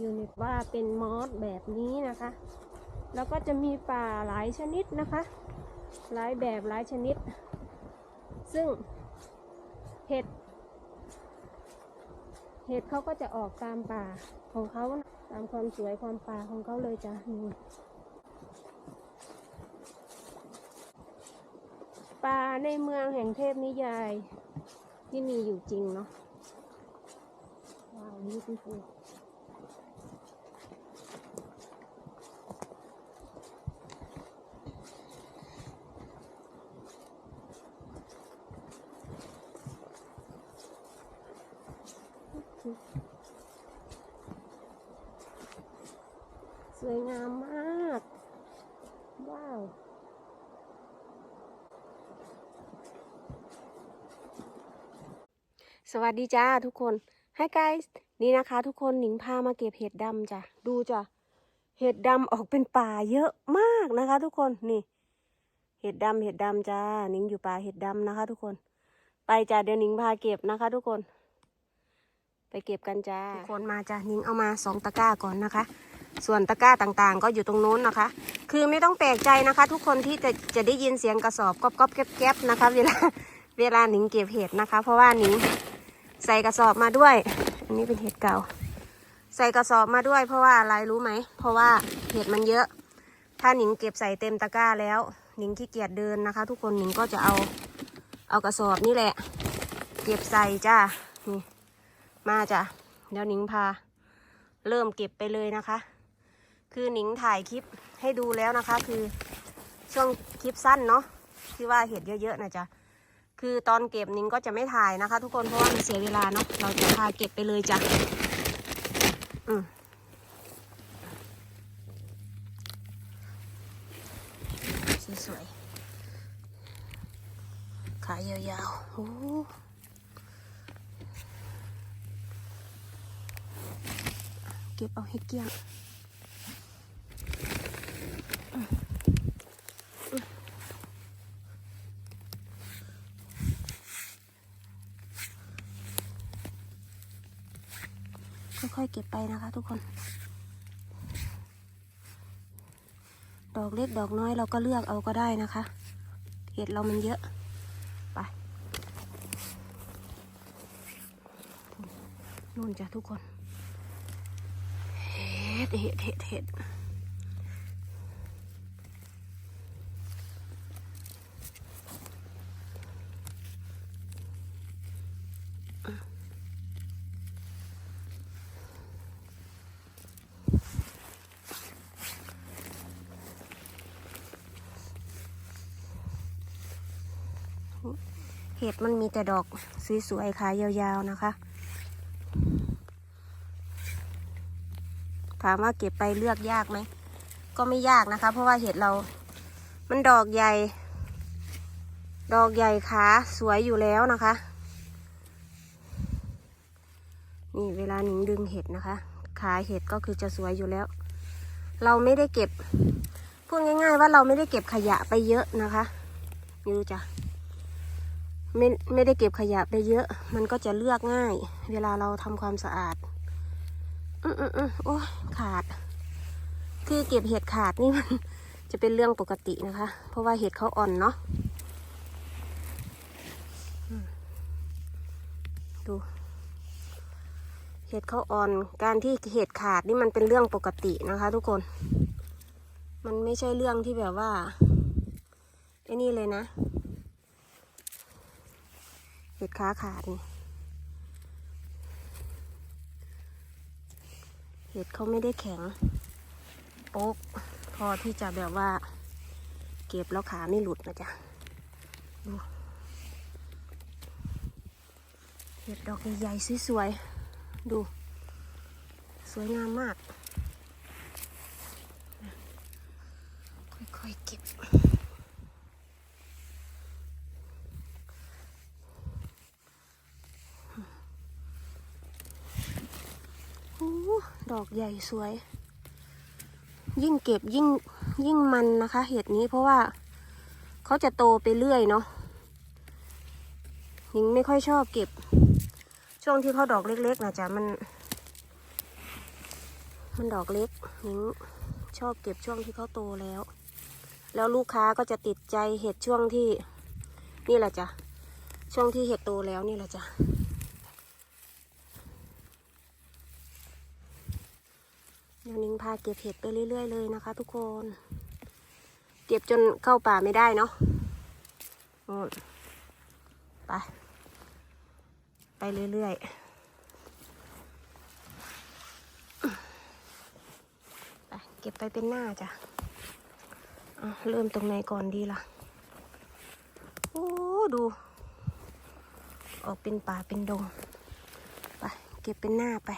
ยูนิตว่าเป็นมอสแบบนี้นะคะ แล้วก็จะมีป่าหลายชนิดนะคะ หลายแบบหลายชนิด ซึ่งเห็ด เห็ดเขาก็จะออกตามป่าของเขาตามความสวยความป่าของเขาเลยจ้ะนี่ป่าในเมืองแห่งเทพนิยายที่มีอยู่จริงเนาะว้าว beautiful สวยงามมาก ว้าว สวัสดีจ้าทุกคน Hi guys นี่นะคะทุกคนหนิงพามาเก็บเห็ดดำจ้ะ ดูจ้ะ เห็ดดำออกเป็นป่าเยอะมากนะคะ ทุกคน นี่ เห็ดดำเห็ดดำจ้าหนิงอยู่ป่าเห็ดดำนะคะ ทุกคน ไปจ้ะเดี๋ยวหนิงพาเก็บนะคะ ทุกคน ไปเก็บกันจ้า ทุกคนมาจ้ะหนิงเอามาสองตะกร้าก่อนนะคะ ส่วนตะกร้าต่างๆ ก็อยู่ตรงนู้นนะคะ คือไม่ต้องแปลกใจนะคะ ทุกคนที่จะจะได้ยินเสียงกระสอบก๊อบก๊อบแก๊บแก๊บนะคะ เวลาเวลาหนิงเก็บเห็ดนะคะ เพราะว่าหนิง ใส่กระสอบมาด้วย อันนี้เป็นเห็ดเก่า ใส่กระสอบมาด้วย เพราะว่าอะไรรู้ไหม เพราะว่าเห็ดมันเยอะ ถ้าหนิงเก็บใส่เต็มตะกร้าแล้ว หนิงขี้เกียจเดินนะคะ ทุกคนหนิงก็จะเอาเอากระสอบนี่แหละ เก็บใส่จ้านี่มาจ้ะเดี๋ยวหนิงพา เริ่มเก็บไปเลยนะคะ คือหนิงถ่ายคลิปให้ดูแล้วนะคะ คือช่วงคลิปสั้นเนาะที่ว่าเห็ดเยอะๆนะจ๊ะ คือตอนเก็บนิงก็จะไม่ถ่ายนะคะ ทุกคนเพราะว่ามันเสียเวลาเนาะเราจะพาเก็บไปเลยจ้ะอืมสวยๆขายยาวๆโอ้เก็บเอาให้เกลี้ยง ค่อยๆ เก็บไปนะคะ ทุกคน ดอกเล็กดอกน้อยเราก็เลือกเอาก็ได้นะคะ เห็ดเรามันเยอะ ไปนู่นจ้ะทุกคน เห็ดเห็ดเห็ดเห็ด ห็ดมันมีแต่ดอกสวยๆขายยาวๆนะคะ ถามว่าเก็บไปเลือกยากไหม ก็ไม่ยากนะคะ เพราะว่าเห็ดเรา มันดอกใหญ่ ดอกใหญ่ขาสวยอยู่แล้วนะคะ นี่เวลาหนิงดึงเห็ดนะคะ ขาเห็ดก็คือจะสวยอยู่แล้ว เราไม่ได้เก็บพูดง่าย ๆ ว่าเราไม่ได้เก็บขยะไปเยอะนะคะ นี่ดูจ้ะ ไม่ไม่ได้เก็บขยะไปเยอะ มันก็จะเลือกง่าย เวลาเราทำความสะอาด อืมอืมอืมโอ้ยขาด คือเก็บเห็ดขาดนี่มัน จะเป็นเรื่องปกตินะคะ เพราะว่าเห็ดเขาอ่อนเนาะดูเห็ดเขาอ่อน การที่เห็ดขาดนี่มันเป็นเรื่องปกตินะคะ ทุกคน มันไม่ใช่เรื่องที่แบบว่าไอ้นี่เลยนะ ห็ดขาขาดนี่เห็ดเขาไม่ได้แข็งโป๊กพอที่จะแบบว่า เก็บแล้วขาไม่หลุดนะจ๊ะดูเห็ดดอกใหญ่ๆสวยๆดู สวยงามมาก ค่อยๆเก็บ โอ้ด อกใหญ่สวย ยิ่งเก็บยิ่งยิ่งมันนะคะ เห็ดนี้เพราะว่าเขาจะโตไปเรื่อยเนาะหญิงไม่ค่อยชอบเก็บ ช่วงที่เขาดอกเล็กๆนะจ๊ะมัน มันดอกเล็กหนิงชอบเก็บช่วงที่เขาโตแล้ว แล้วลูกค้าก็จะติดใจเห็ดช่วงที่ นี่แหละจ้ะช่วงที่เห็ดโตแล้วนี่แหละจ้ะ เดี๋ยวนิ้งพาเก็บเห็ดไปเรื่อย ๆ เลยนะคะ ทุกคน เก็บจนเข้าป่าไม่ได้เนาะไป ไปเรื่อยๆไปเก็บไปเป็นหน้าจ้ะอะเริ่มตรงไหนก่อนดีล่ะ โอ้ ดู ออกเป็นป่าเป็นดง ไป เก็บเป็นหน้าไป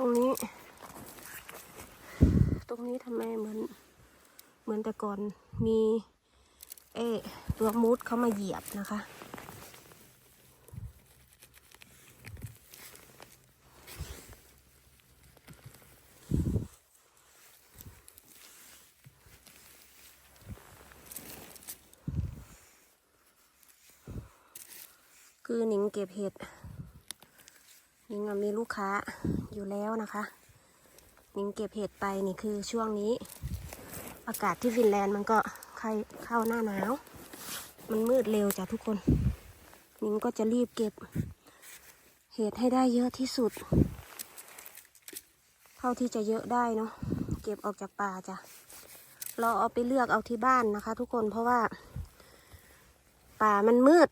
ตรงนี้ ตรงนี้ทำไมเหมือน เหมือนแต่ก่อนมีเอะตัวมูดเข้ามาเหยียบนะคะ คือหนิงเก็บเห็ด มีลูกค้าอยู่แล้วนะคะนิงเก็บเห็ดไปนี่คือช่วงนี้ อากาศที่ฟินแลนด์มันก็ใครเข้าหน้าหนาว มันมืดเร็วจ้ะทุกคน นิงก็จะรีบเก็บ เห็ดให้ได้เยอะที่สุด เท่าที่จะเยอะได้เนาะเก็บออกจากป่าจ้ะเราเอาไปเลือกเอาที่บ้านนะคะ ทุกคนเพราะว่า ป่ามันมืด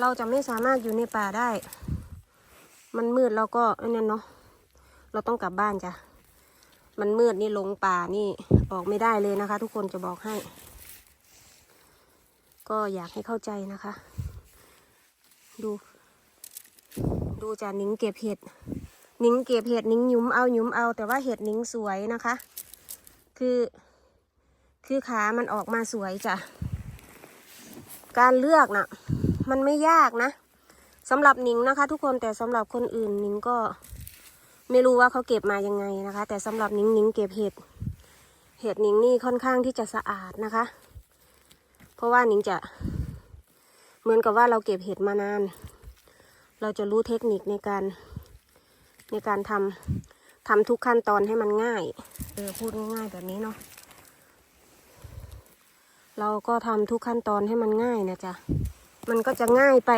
เราจะไม่สามารถอยู่ในป่าได้ มันมืดเราก็อ้นั่นเนาะเราต้องกลับบ้านจ้ะ มันมืดนี่ลงป่านี่ออกไม่ได้เลยนะคะ ทุกคนจะบอกให้ ก็อยากให้เข้าใจนะคะ ดู ดูจ้ะนิ้งเก็บเห็ดนิ้งเก็บเห็ดนิ้งยุ้มเอายุ้มเอา แต่ว่าเห็ดนิ้งสวยนะคะ คือ คือขามันออกมาสวยจ้ะ การเลือกน่ะ มันไม่ยากนะ สำหรับหนิงนะคะ ทุกคนแต่สำหรับคนอื่นหนิงก็ไม่รู้ว่าเขาเก็บมายังไงนะคะ แต่สำหรับหนิงหนิงเก็บเห็ดเห็ดหนิงนี่ค่อนข้างที่จะสะอาดนะคะ เพราะว่าหนิงจะเหมือนกับว่าเราเก็บเห็ดมานาน เราจะรู้เทคนิคในการในการทำทำทุกขั้นตอนให้มันง่ายเออพูดง่ายๆแบบนี้เนาะเราก็ทำทุกขั้นตอนให้มันง่ายนะจ๊ะมันก็จะง่ายไป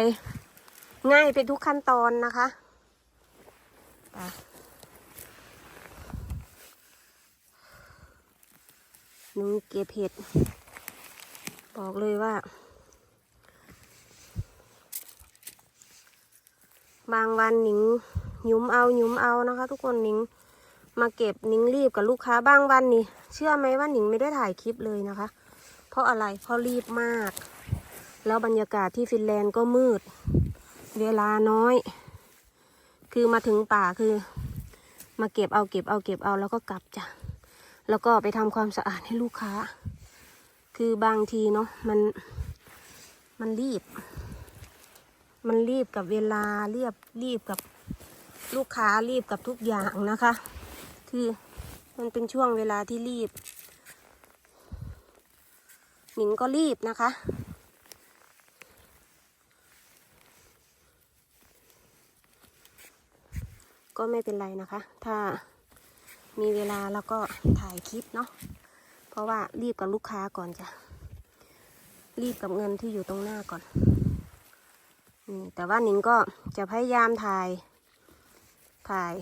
ง่ายไปทุกขั้นตอนนะคะไปหนูเก็บเห็ด บอกเลยว่า บางวันหนิงหยุมเอาหยุมเอานะคะ ทุกคนหนิงมาเก็บหนิงรีบกับลูกค้าบางวันนี่ เชื่อไหมว่าหนิงไม่ได้ถ่ายคลิปเลยนะคะ เพราะอะไรเพราะรีบมาก แล้วบรรยากาศที่ฟินแลนด์ก็มืด เวลาน้อย คือมาถึงป่าคือ มาเก็บเอาเก็บเอาเก็บเอาแล้วก็กลับจ้ะ แล้วก็ไปทำความสะอาดให้ลูกค้า คือบางทีเนาะมันมันรีบ มันรีบกับเวลาเรียบรีบกับลูกค้ารีบกับทุกอย่างนะคะ คือมันเป็นช่วงเวลาที่รีบหนิงก็รีบนะคะ ก็ไม่เป็นไรนะคะ ถ้ามีเวลาแล้วก็ถ่ายคลิปเนาะเพราะว่ารีบกับลูกค้าก่อนจ้ะรีบกับเงินที่อยู่ตรงหน้าก่อนแต่ว่าหนิงก็จะพยายามถ่าย ถ่าย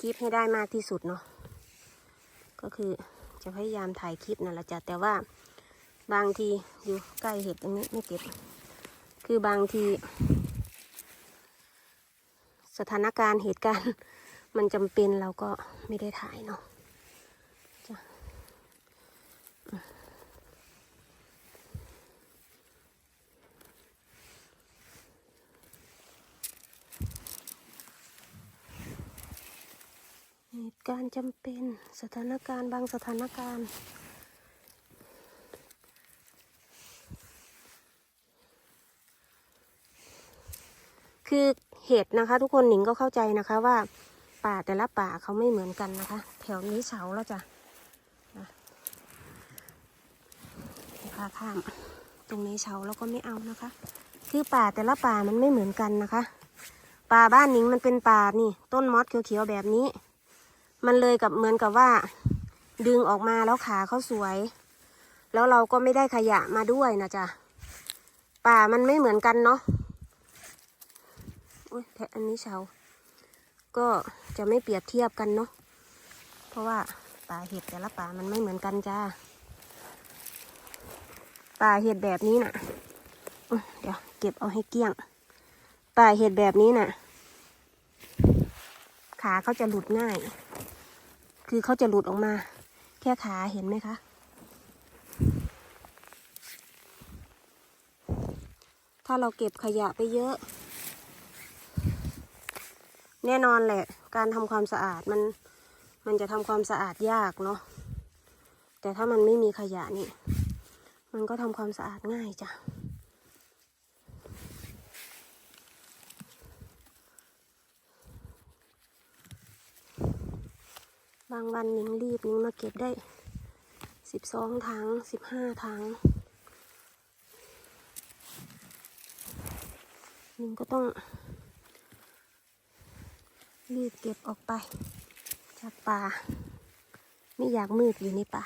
คลิปให้ได้มากที่สุดเนาะก็คือจะพยายามถ่ายคลิปนั่นแหละจ้ะแต่ว่าบางทีอยู่ใกล้เห็ดตรงนี้ไม่เก็บ คือบางที สถานการณ์เหตุการณ์ มันจำเป็นเราก็ไม่ได้ถ่ายเนาะจ้ะเหตุการณ์จำเป็นสถานการณ์บางสถานการณ์ คือเห็ดนะคะ ทุกคนหนิงก็เข้าใจนะคะว่าป่าแต่ละป่าเขาไม่เหมือนกันนะคะ แถวนี้เสาแล้วจ้ะพาข้ามตรงนี้เสาแล้วก็ไม่เอานะคะ คือป่าแต่ละป่ามันไม่เหมือนกันนะคะ ป่าบ้านหนิงมันเป็นป่านี่ ต้นมอสเขียวๆแบบนี้ มันเลยกับเหมือนกับว่า ดึงออกมาแล้วขาเขาสวย แล้วเราก็ไม่ได้ขยะมาด้วยนะจ๊ะป่ามันไม่เหมือนกันเนาะ แพะอันนี้เชาก็จะไม่เปรียบเทียบกันเนาะเพราะว่าป่าเห็ดแต่ละป่ามันไม่เหมือนกันจ้าป่าเห็ดแบบนี้น่ะเดี๋ยวเก็บเอาให้เกลี้ยง ป่าเห็ดแบบนี้น่ะ ขาเขาจะหลุดง่าย คือเขาจะหลุดออกมา แค่ขาเห็นไหมคะถ้าเราเก็บขยะไปเยอะ แน่นอนแหละ การทำความสะอาดมันมันจะทำความสะอาดยากเนาะแต่ถ้ามันไม่มีขยะนี่ มันก็ทำความสะอาดง่ายจ้ะบางวันนิงรีบนิงมาเก็บได้สิบสองถังสิบห้าถังนิงก็ต้อง รีบเก็บออกไป จากป่า ไม่อยากมืดอยู่ในป่า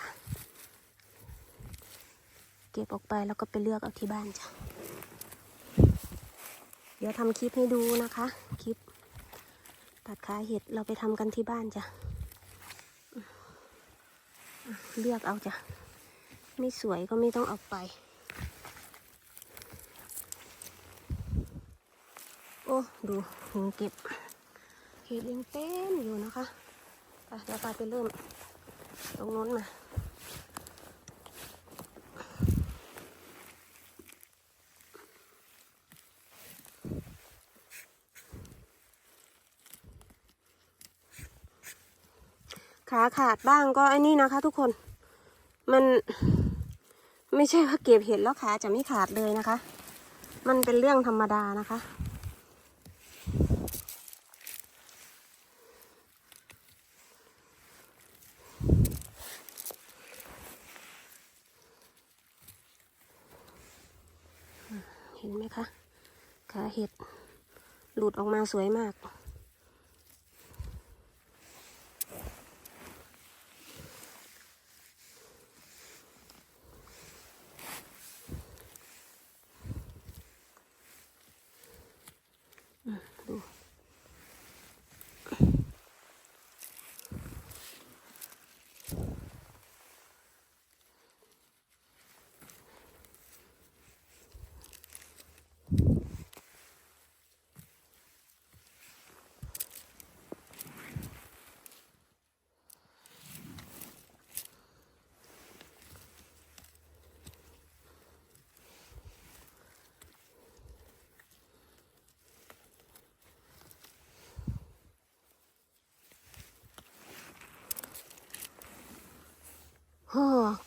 เก็บออกไปแล้วก็ไปเลือกเอาที่บ้านจ้ะ เดี๋ยวทำคลิปให้ดูนะคะ คลิป ตัดขาเห็ดเราไปทำกันที่บ้านจ้ะ เลือกเอาจ้ะ ไม่สวยก็ไม่ต้องเอาไปโอ้ ดูหุงเก็บ เห็ดยังเต็มอยู่นะคะไปเดี๋ยวปไปเริ่มตรงโน้นมาขาขาดบ้างก็ไอ้นี่นะคะทุกคน มันไม่ใช่ว่าเก็บเห็ดแล้วขาจะไม่ขาดเลยนะคะ มันเป็นเรื่องธรรมดานะคะ เห็นไหมคะ ขาเห็ด หลุ ดออกมาสวยมาก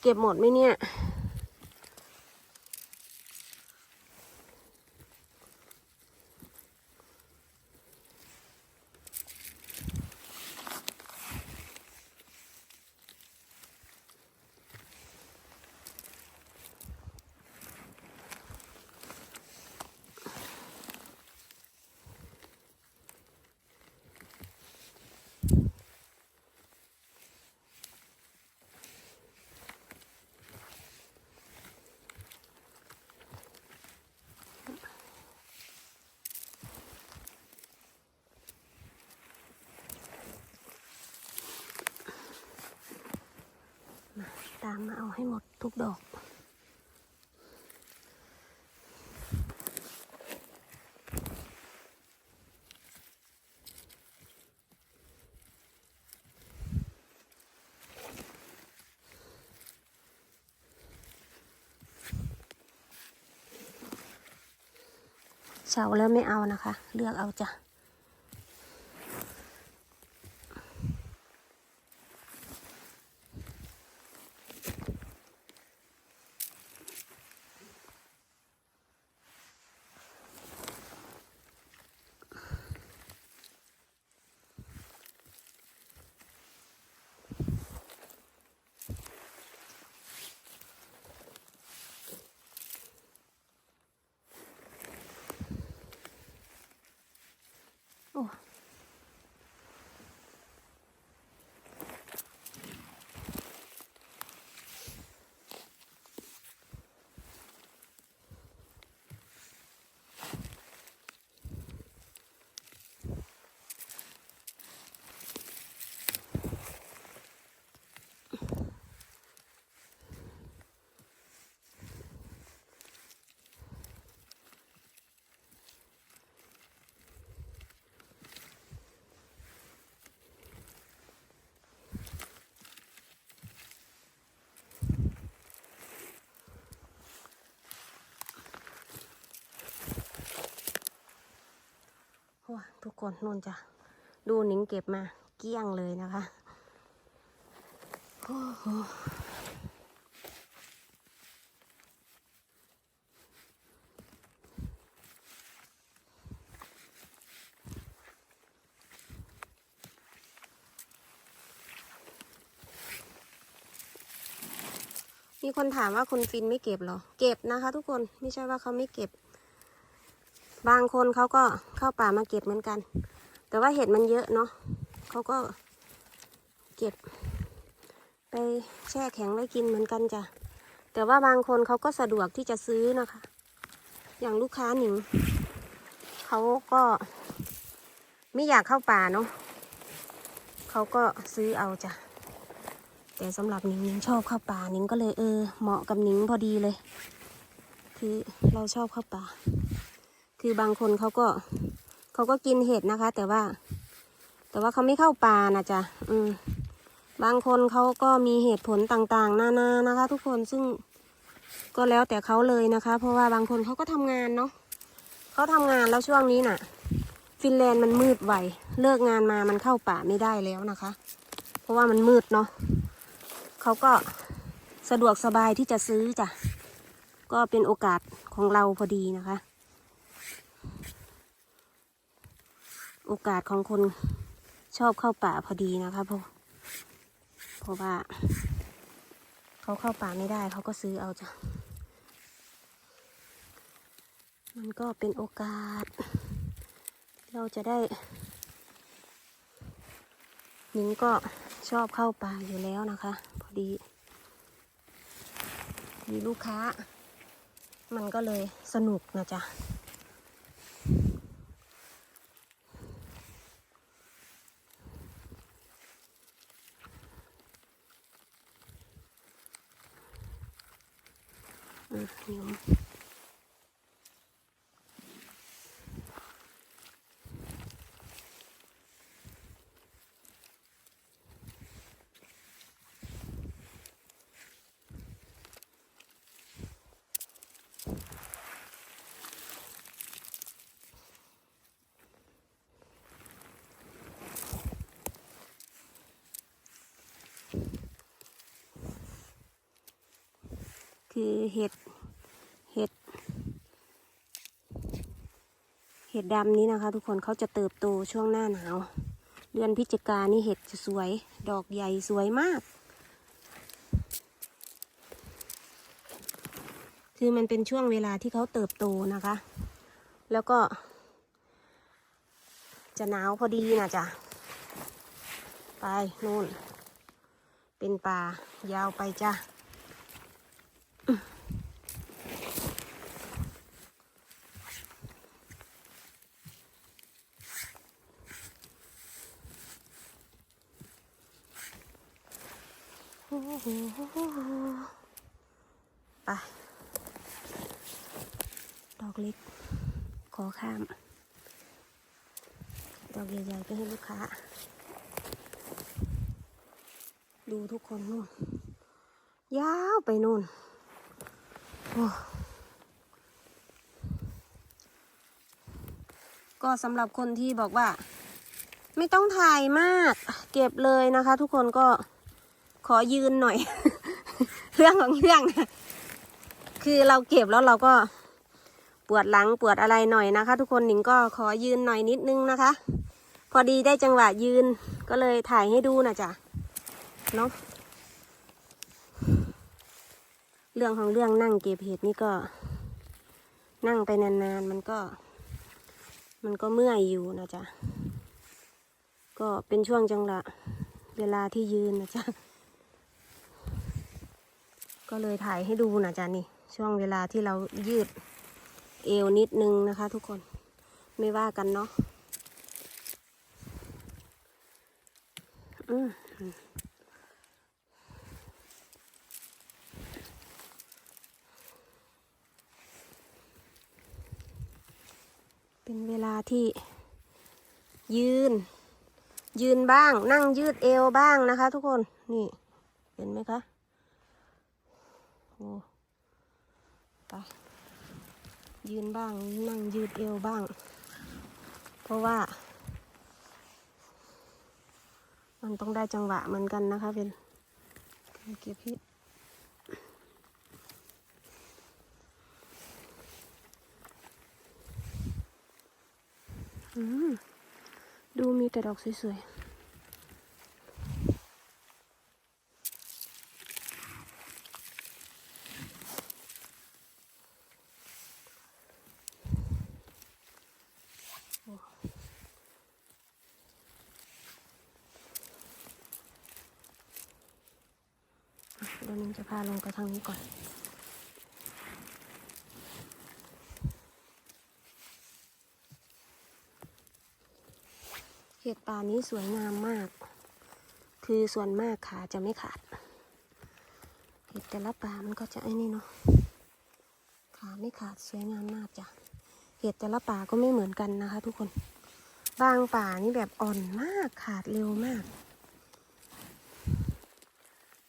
เก็บหมดไหมเนี่ย มาเอาให้หมดทุกดอกเฉาแล้วไม่เอานะคะ เลือกเอาจ้ะ ทุกคนนู่นจ้ะดูหนิงเก็บมาเกลี้ยงเลยนะคะมีคนถามว่าคุณฟินไม่เก็บหรอ เก็บนะคะทุกคน ไม่ใช่ว่าเขาไม่เก็บ บางคนเขาก็เข้าป่ามาเก็บเหมือนกัน แต่ว่าเห็ดมันเยอะเนาะเขาก็เก็บ ไปแช่แข็งไว้กินเหมือนกันจ้ะแต่ว่าบางคนเขาก็สะดวกที่จะซื้อนะคะ อย่างลูกค้าหนิงเขาก็ไม่อยากเข้าป่าเนาะเขาก็ซื้อเอาจ้ะแต่สำหรับหนิงหนิงชอบเข้าป่าหนิงก็เลยเออเหมาะกับหนิงพอดีเลย คือเราชอบเข้าป่า คือบางคนเขาก็เขาก็กินเห็ดนะคะ แต่ว่า แต่ว่าเขาไม่เข้าป่านะจ๊ะอืมบางคนเขาก็มีเหตุผลต่างๆ นานานะคะ ทุกคนซึ่งก็แล้วแต่เขาเลยนะคะ เพราะว่าบางคนเขาก็ทำงานเนาะเขาทำงานแล้วช่วงนี้น่ะ ฟินแลนด์มันมืดไวเลิกงานมามันเข้าป่าไม่ได้แล้วนะคะ เพราะว่ามันมืดเนาะเขาก็สะดวกสบายที่จะซื้อจ้ะก็เป็นโอกาสของเราพอดีนะคะ โอกาสของคนชอบเข้าป่าพอดีนะคะพราะเพราะว่าเขาเข้าป่าไม่ได้เขาก็ซื้อเอาจ้ะ มันก็เป็นโอกาส เราจะได้หนิงก็ชอบเข้าป่าอยู่แล้วนะคะ พอดี มีลูกค้า มันก็เลยสนุกนะจ๊ะ หนิงคือเห็ด เห็ด เห็ดดำนี้นะคะ ทุกคนเขาจะเติบโตช่วงหน้าหนาว เดือนพฤศจิกานี่เห็ดจะสวย ดอกใหญ่สวยมาก คือมันเป็นช่วงเวลาที่เขาเติบโตนะคะ แล้วก็ จะหนาวพอดีนะจ๊ะ ไปนู่น เป็นป่ายาวไปจ้ะ โหไปดอกเล็ก ขอข้าม ดอกใหญ่ๆไปให้ลูกค้า ดูทุกคนนู่น ยาวไปนู่น โอ้ก็สำหรับคนที่บอกว่า ไม่ต้องถ่ายมาก เก็บเลยนะคะ ทุกคนก็ อยืนหน่อย เรื่องของเรื่องคือเราเก็บแล้วเราก็ปวดหลังปวดอะไรหน่อยนะคะ ทุกคนหนิงก็ขอยืนหน่อยนิดนึงนะคะ พอดีได้จังหวะยืนก็เลยถ่ายให้ดูนะจ๊ะเนาะเรื่องของเรื่องนั่งเก็บเห็ดนี่ก็ นั่งไปนานๆมันก็ มันก็เมื่อยอยู่นะจ๊ะก็เป็นช่วงจังหวะเวลาที่ยืนนะจ๊ะ ก็เลยถ่ายให้ดูนะจ๊ะนี่ ช่วงเวลาที่เรายืดเอวนิดนึงนะคะ ทุกคนไม่ว่ากันเนาะเป็นเวลาที่ยืน ยืนบ้าง นั่งยืดเอวบ้างนะคะ ทุกคนนี่เห็นไหมคะ ไปยืนบ้างนั่งยืดเอวบ้าง เพราะว่า มันต้องได้จังหวะเหมือนกันนะคะเป็นเก็บพิษดูมีแต่ดอกสวยๆโอ้ อะเดี๋ยวนึงจะพาลงไปทางนี้ก่อน เห็ดป่านี้สวยงามมาก คือส่วนมากขาจะไม่ขาด เห็ดแต่ละป่ามันก็จะไอ้นี่เนาะ ขาไม่ขาดสวยงามมากจ้ะ เห็ดแต่ละป่าก็ไม่เหมือนกันนะคะ ทุกคน บางป่านี่แบบอ่อนมากขาดเร็วมาก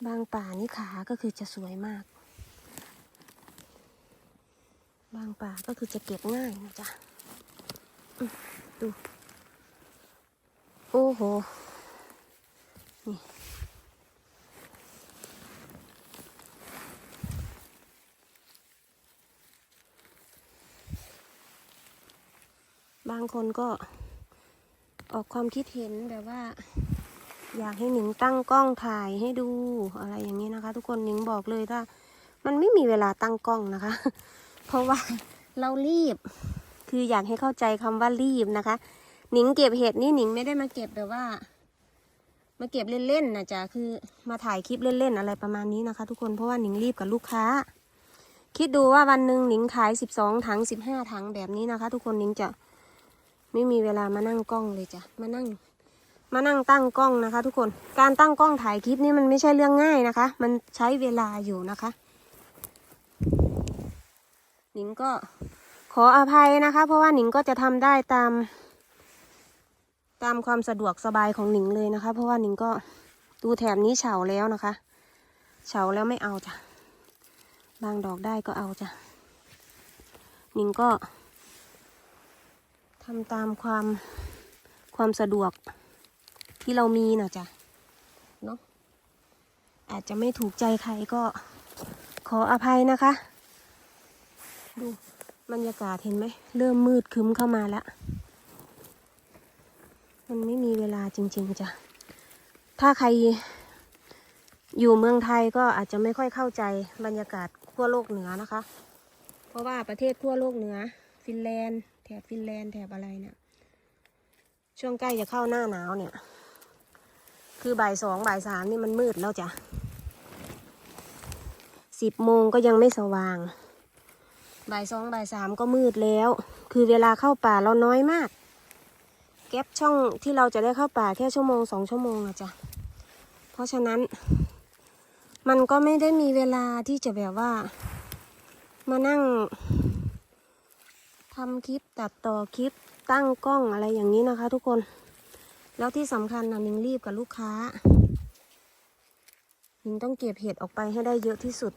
บางป่านี่ขาก็คือจะสวยมาก บางป่าก็คือจะเก็บง่ายนะจ๊ะดู โอ้โห นี่บางคนก็ออกความคิดเห็นแบบว่า อยากให้หนิงตั้งกล้องถ่ายให้ดูอะไรอย่างนี้นะคะ ทุกคนหนิงบอกเลยว่า มันไม่มีเวลาตั้งกล้องนะคะ เพราะว่าเรารีบ คืออยากให้เข้าใจคำว่ารีบนะคะ หนิงเก็บเห็ดนี่หนิงไม่ได้มาเก็บแบบว่า มาเก็บเล่นๆนะจ๊ะคือมาถ่ายคลิปเล่นๆอะไรประมาณนี้นะคะ ทุกคนเพราะว่าหนิงรีบกับลูกค้า คิดดูว่าวันหนึ่งหนิงขายสิบสองถังสิบห้าถังแบบนี้นะคะ ทุกคนหนิงจะไม่มีเวลามานั่งกล้องเลยจ้ะมานั่ง มานั่งตั้งกล้องนะคะ ทุกคน การตั้งกล้องถ่ายคลิปนี่มันไม่ใช่เรื่องง่ายนะคะ มันใช้เวลาอยู่นะคะหนิงก็ขออภัยนะคะ เพราะว่าหนิงก็จะทำได้ตาม ตามความสะดวกสบายของหนิงเลยนะคะ เพราะว่าหนิงก็ดูแถบนี้เฉาแล้วนะคะเฉาแล้วไม่เอาจ้ะบางดอกได้ก็เอาจ้ะหนิงก็ทำตามความความสะดวก ที่เรามีนะจ๊ะเนาะอาจจะไม่ถูกใจใครก็ขออภัยนะคะ ดูบรรยากาศเห็นไหม เริ่มมืดคึ้มเข้ามาแล้วมันไม่มีเวลาจริง ๆจ้ะถ้าใครอยู่เมืองไทยก็อาจจะไม่ค่อยเข้าใจบรรยากาศขั้วโลกเหนือนะคะ เพราะว่าประเทศขั้วโลกเหนือ ฟินแลนด์ แถบฟินแลนด์แถบอะไรเนี่ยช่วงใกล้จะเข้าหน้าหนาวเนี่ย คือบ่ายสองบ่ายสามนี่มันมืดแล้วจ้ะสิบโมงก็ยังไม่สว่าง บ่ายสองบ่ายสามก็มืดแล้ว คือเวลาเข้าป่าเราน้อยมาก แก๊ปช่องที่เราจะได้เข้าป่าแค่ชั่วโมงสองชั่วโมงอะจ้ะ เพราะฉะนั้น มันก็ไม่ได้มีเวลาที่จะแบบว่า มานั่งทำคลิปตัดต่อคลิปตั้งกล้องอะไรอย่างนี้นะคะทุกคน แล้วที่สำคัญนะนิงรีบกับลูกค้านิงต้องเก็บเห็ดออกไปให้ได้เยอะที่สุด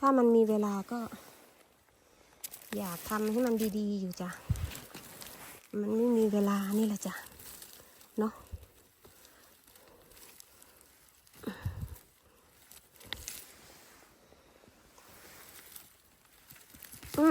ถ้ามันมีเวลาก็ อยากทำให้มันดีๆอยู่จ้ะ มันไม่มีเวลานี่แหละจ้ะ เนาะ อื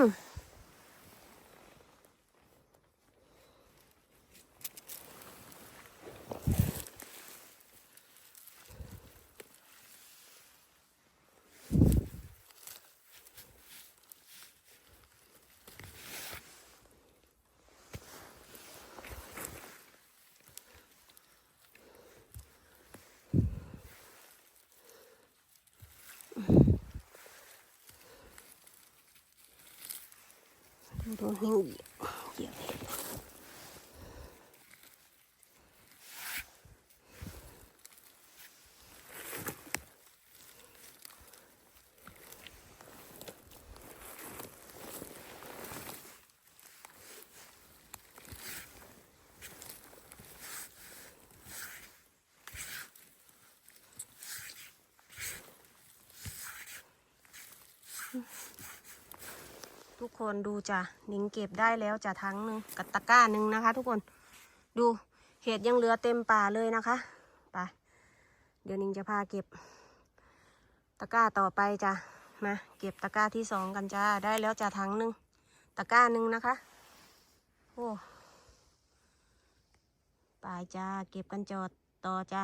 มโดนหิ้งเหยียบเหยียบทุก คนดูจ้ะหนิงเก็บได้แล้วจ้ะทั้งหนึ่งกับตะกร้าหนึ่งนะคะ ทุกคนดูเห็ดยังเหลือเต็มป่าเลยนะคะไปเดี๋ยวนิงจะพาเก็บ ตะกร้าต่อไปจ้ะมาเก็บตะกร้าที่สองกันจ้าได้แล้วจ้ะทั้งหนึ่งตะกร้าหนึ่งนะคะโอ้ไปจ้าเก็บกันจอดต่อจ้า